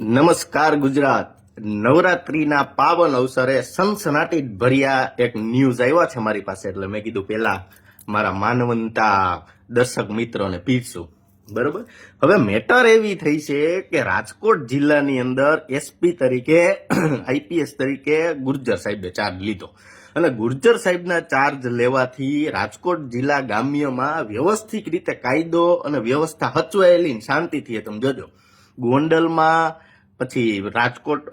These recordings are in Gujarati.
નમસ્કાર ગુજરાત. નવરાત્રીના પાવન અવસરે સનસનાટી ભર્યા એક ન્યૂઝ આવ્યા છે મારી પાસે. એટલે મેં કીધું પહેલા મારા માનવંતા દર્શક મિત્રોને પીરશું બરોબર? હવે મેટર એવી થઈ છે કે રાજકોટ જિલ્લાની અંદર એસપી તરીકે આઈપીએસ તરીકે ગુર્જર સાહેબે ચાર્જ લીધો. અને ગુર્જર સાહેબના ચાર્જ લેવાથી રાજકોટ જિલ્લા ગામ્યમાં વ્યવસ્થિત રીતે કાયદો અને વ્યવસ્થા હચવાયેલી શાંતિથી. તમે જોજો. ગોંડલમાં પછી રાજકોટ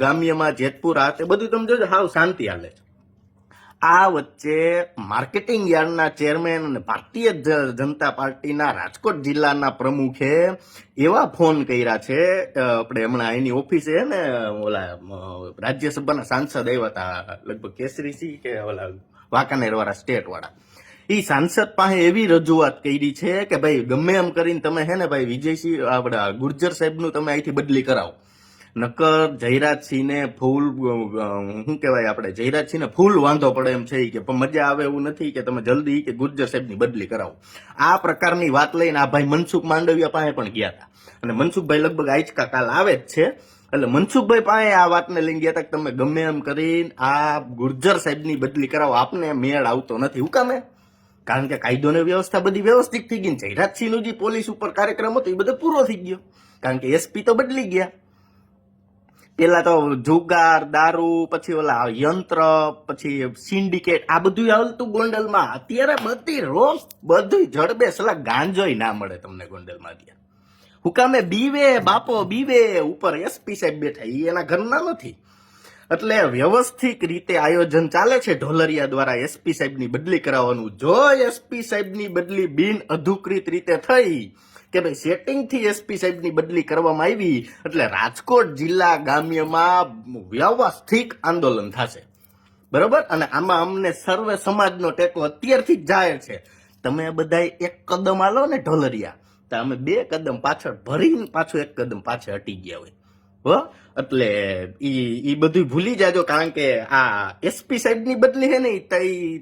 ગામ્યમાં જેતપુરા તે બધું તમે જોજો, હાવ શાંતિ હાલે આ વચ્ચે માર્કેટિંગ યાર્ડના ચેરમેન અને ભારતીય જનતા પાર્ટીના રાજકોટ જિલ્લાના પ્રમુખે એવા ફોન કર્યા છે આપણે હમણાં એની ઓફિસે ને, ઓલા રાજ્યસભાના સાંસદ આવ્યા હતા, લગભગ કેસરીસિંહ કે ઓલા વાંકાનેરવાળા સ્ટેટવાળા. સ્ટેટ વાળા ઈ સાંસદ પાસે એવી રજૂઆત કરી છે કે ભાઈ ગમે એમ કરીને તમે હે ને ભાઈ વિજયસિંહ આપણા ગુર્જર સાહેબનું તમે અહીંથી બદલી કરાવો. નકર જયરાજસિંહને ફૂલ શું કહેવાય આપણે, જયરાજસિંહને ફૂલ વાંધો પડે એમ છે કે મજા આવે એવું નથી કે તમે જલ્દી કે ગુર્જર સાહેબની બદલી કરાવો. આ પ્રકારની વાત લઈને આ ભાઈ મનસુખ માંડવિયા પાસે પણ ગયા હતા. અને મનસુખભાઈ લગભગ આજકા કાલ આવે જ છે. એટલે મનસુખભાઈ પાસે આ વાતને લઈને ગયા હતા કે તમે ગમે એમ કરીને આ ગુર્જર સાહેબની બદલી કરાવો. આપને મેળ આવતો નથી. હું કામે? કારણ કે કાયદો ને વ્યવસ્થા બધી વ્યવસ્થિત થઈ ગઈ જયરાજસિંહનું જે પોલીસ ઉપર કાર્યક્રમ હતો એ બધો પૂરો થઈ ગયો. કારણ કે એસપી તો બદલી ગયા. પેલા તો જુગાર, દારૂ, પછી ઓલા યંત્ર, પછી સિન્ડિકેટ, આ બધું આવતું ગોંડલમાં. અત્યારે બધી રોજ બધું જડબે સલા ગાંજોય ના મળે તમને ગોંડલમાં અત્યારે. હુકામે બીવે, બાપો બીવે, ઉપર એસપી સાહેબ બેઠા એ એના ઘરના નથી. એટલે વ્યવસ્થિત રીતે આયોજન ચાલે છે ઢોલરિયા દ્વારા એસપી સાહેબની બદલી કરાવવાનું. જો એસપી સાહેબની બદલી બિન અધિકૃત રીતે થઈ કે ભાઈ સેટિંગથી એસપી સાહેબની બદલી કરવામાં આવી, એટલે રાજકોટ જિલ્લા ગામ્યમાં વ્યવસ્થિત આંદોલન થશે. બરોબર? અને આમાં અમને સર્વે સમાજનો ટેકો અત્યારથી જ જાહેર છે. તમે બધા એક કદમ આલો ને ઢોલરિયા. તો અમે બે કદમ પાછળ ભરીને પાછું એક કદમ પાછળ હટી ગયા હોય. હો? એટલે ઈ ઈ બધું ભૂલી જાજો, કારણ કે આ એસપી સાહેબની બદલી છે ને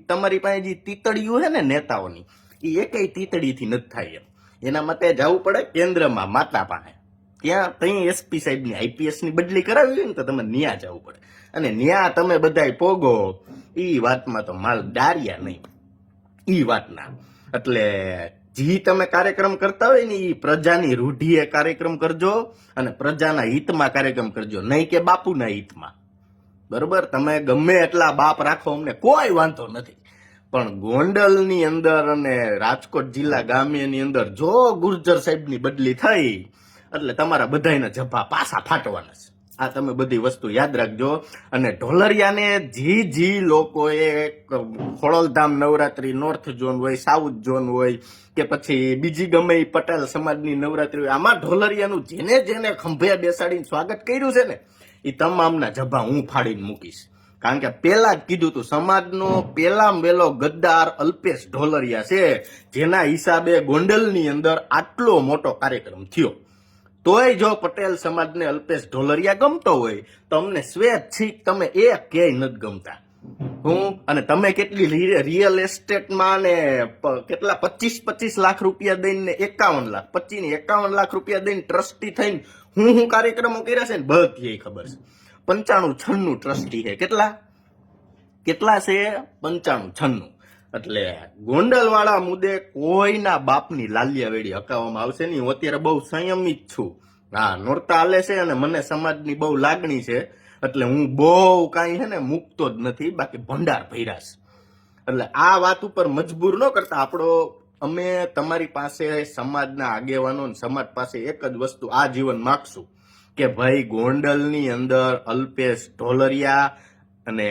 તમારી પાસે જે તીતડીયું છે ને નેતાઓની એ એકેય તીતડીથી નથી થાય એમ. એના માટે જવું પડે કેન્દ્રમાં, માતા પાસે. ત્યાં ત્યાં એસપી સાહેબની આઈપીએસની બદલી કરાવી હોય ને તો તમે ન્યા જવું પડે. અને ન્યા તમે બધાય પોગો એ વાતમાં તો માલ ડાર્યા નહીં. એ વાતના. એટલે જે તમે કાર્યક્રમ કરતા હોય ને એ પ્રજાની રૂઢિએ કાર્યક્રમ કરજો અને પ્રજાના હિતમાં કાર્યક્રમ કરજો. નહીં કે બાપુના હિતમાં. બરોબર? તમે ગમે એટલા બાપ રાખો અમને કોઈ વાંધો નથી. પણ ગોંડલની અંદર અને રાજકોટ જિલ્લા ગામ્યની અંદર જો ગુર્જર સાહેબની બદલી થઈ, એટલે તમારા બધાયના જભા પાસા ફાટવાના છે. આ તમે બધી વસ્તુ યાદ રાખજો. અને ઢોલરિયાને જી જી લોકોએ ખોડલધામ નવરાત્રી નોર્થ ઝોન હોય સાઉથ ઝોન હોય, કે પછી બીજી ગમે એ પટેલ સમાજની નવરાત્રી હોય, આમાં ઢોલરિયાનું જેને જેને ખંભે બેસાડીને સ્વાગત કર્યું છે ને એ તમામના જભા હું ફાડીને મૂકીશ. કારણ કે પેલા જ કીધું તું સમાજનો પેલા વેલો ગદ્દાર અલ્પેશ ઢોલરિયા છે, જેના હિસાબે ગોંડલની અંદર આટલો મોટો કાર્યક્રમ થયો. તોય જો પટેલ સમાજને અલ્પેશ ઢોલરિયા ગમતો હોય, તો અમને સ્વેત છીક તમે એ ક્યાંય નથી ગમતા. હું અને તમે કેટલી રિયલ એસ્ટેટમાં ને કેટલા પચીસ પચીસ લાખ રૂપિયા દઈને એકાવન લાખ, પચીસ ને એકાવન લાખ રૂપિયા દઈને ટ્રસ્ટી થઈને હું હું કાર્યક્રમો કર્યા છે ને, બધી ખબર છે. પંચાણું છન્નું ટ્રસ્ટી છે. કેટલા? કેટલા છે? પંચાણું છન્નું. એટલે ગોંડલવાળા મુદ્દે કોઈના બાપની લાલિયા વેડી હકાવવામાં આવશે નહીં. હું અત્યારે બહુ સંયમિત છું. હા, નોરતા હાલે છે અને મને સમાજની બહુ લાગણી છે. એટલે હું બહુ કાંઈ છે ને મૂકતો જ નથી. બાકી ભંડાર ભૈરાશ એટલે આ વાત ઉપર મજબૂર ન કરતા. આપણો, અમે તમારી પાસે સમાજના આગેવાનો સમાજ પાસે એક જ વસ્તુ આ જીવન માગશું. કે ભાઈ ગોંડલની અંદર અલ્પેશ ઢોલરિયા અને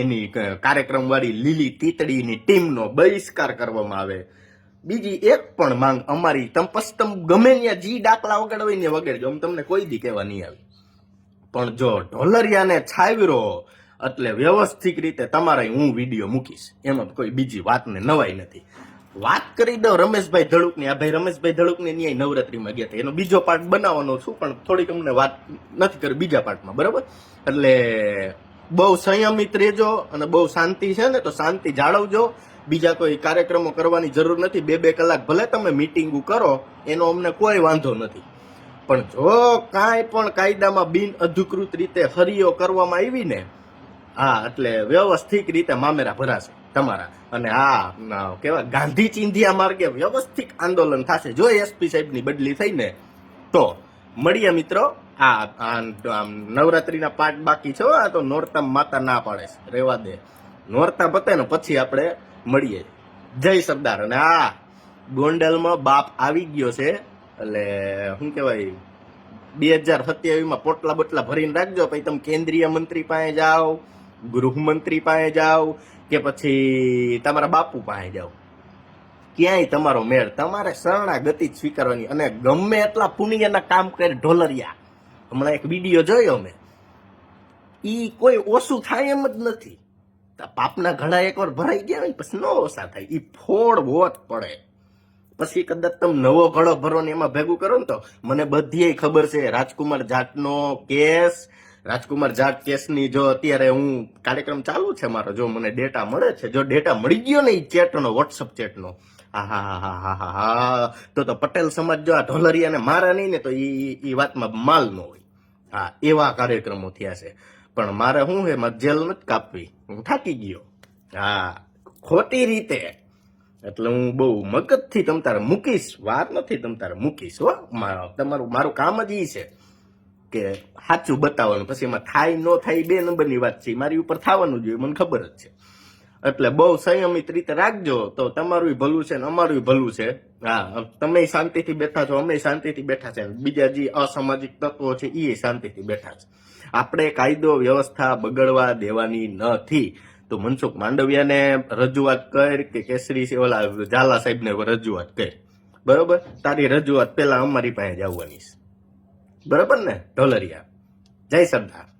એની કાર્યક્રમવાળી લીલી તીતડીની ટીમનો બહિષ્કાર કરવામાં આવે. બીજી એક પણ માંગ અમારી તમ પસ્તમ ગમે ત્યાં જી ડાકલા વગાડવા ને વગાડજો આમ તમને કોઈ દી કહેવા નહીં આવી. પણ જો ઢોલરિયાને છાવરો એટલે વ્યવસ્થિત રીતે તમારે હું વીડિયો મૂકીશ. એમાં કોઈ બીજી વાતને નવાઈ નથી. વાત કરી દઉં રમેશભાઈ ધડુકની. આ ભાઈ રમેશભાઈ ધડુકની ન્યાય નવરાત્રીમાં ગયા હતા. એનો બીજો પાર્ટ બનાવવાનો છું, પણ થોડીક અમને વાત નથી કરી બીજા પાર્ટમાં બરાબર? એટલે બહુ સંયમિત રહેજો અને બહુ શાંતિ છે ને, તો શાંતિ જાળવજો. બીજા કોઈ કાર્યક્રમો કરવાની જરૂર નથી. બે બે કલાક ભલે તમે મિટિંગો કરો, એનો અમને કોઈ વાંધો નથી. પણ જો કાંઈ પણ કાયદામાં બિન અધિકૃત રીતે હરિયો કરવામાં આવી ને હા, એટલે વ્યવસ્થિત રીતે મામેરા ભરાશે. તમારા. અને આ કેવા, ગાંધી ચિંધિયા માર્ગે વ્યવસ્થિત આંદોલન થશે. જો એસપી સાહેબની બદલી થઈ ને, તો મળીએ મિત્રો. આ નવરાત્રીના પાઠ બાકી છે આ તો નોરતા માતા ના પાડે છે. રેવા દે. નોરતા પતે ને પછી આપણે મળીએ. જય સરદાર. અને આ ગોંડલમાં બાપ આવી ગયો છે. એટલે, શું કહેવાય, બે હજાર સત્યાવીસમાં પોટલા બોટલા ભરીને રાખજો. પછી તમે કેન્દ્રીય મંત્રી પાસે જાઓ, ગૃહમંત્રી પાસે જાઓ કે પછી તમારા બાપુ પાસે જાઓ ક્યાંય તમારો મેળ? તમારે શરણાગતિ સ્વીકારવાની. અને ગમે એટલા પુણ્યના કામ કરે ઢોલરિયા. હમણાં એક વીડિયો જોયો મેં. એ કોઈ ઓછું થાય એમ જ નથી. પાપના ઘડા એકવાર ભરાઈ ગયા હોય પછી નો ઓછા થાય. એ ફોડ વોત પડે. પછી કદાચ તમે નવો ઘડો ભરો ને એમાં ભેગું કરો ને તો. મને બધી ખબર છે, રાજકુમાર જાટનો કેસ રાજકુમાર જાટ કેસની જો અત્યારે હું કાર્યક્રમ ચાલુ છે મારો, જો મને ડેટા મળે છે, જો ડેટા મળી ગયો ને એ ચેટનો વોટ્સઅપ ચેટનો હા હા હા હા હા હા, તો તો પટેલ સમાજ જો આ ઢોલરિયાને મારા નહીં ને તો એ એ વાતમાં માલ ન હોય. હા, એવા કાર્યક્રમો થયા છે. પણ મારે શું છે, મારે જેલ નથી કાપવી. હું થાકી ગયો. હા, ખોટી રીતે. એટલે હું બહુ મગજથી તમ તારે મૂકીશ. વાત નથી તમ તારે મૂકીશ, હો. મારો તમારું, મારું કામ જ એ છે. કે સાચું બતાવવાનું. પછી એમાં થાય, ન થાય બે નંબરની વાત છે. મારી ઉપર થવાનું જોઈએ, મને ખબર જ છે. એટલે બહુ સંયમિત રીતે રાખજો. તો તમારું ભલું છે ને અમારું ભલું છે. હા તમે શાંતિથી બેઠા છો, અમે શાંતિથી બેઠા છે. બીજા જે અસામાજિક તત્વો છે એ શાંતિથી બેઠા છે. આપણે કાયદો, વ્યવસ્થા બગડવા દેવાની નથી. તો મનસુખ માંડવિયાને રજૂઆત કર કે કેસરી ઓલા ઝાલા સાહેબને રજૂઆત કર. બરોબર? તારી રજૂઆત પહેલા અમારી પાસે જ આવવાની છે. બરોબર ને? ઢોલરિયા. જય સરદાર.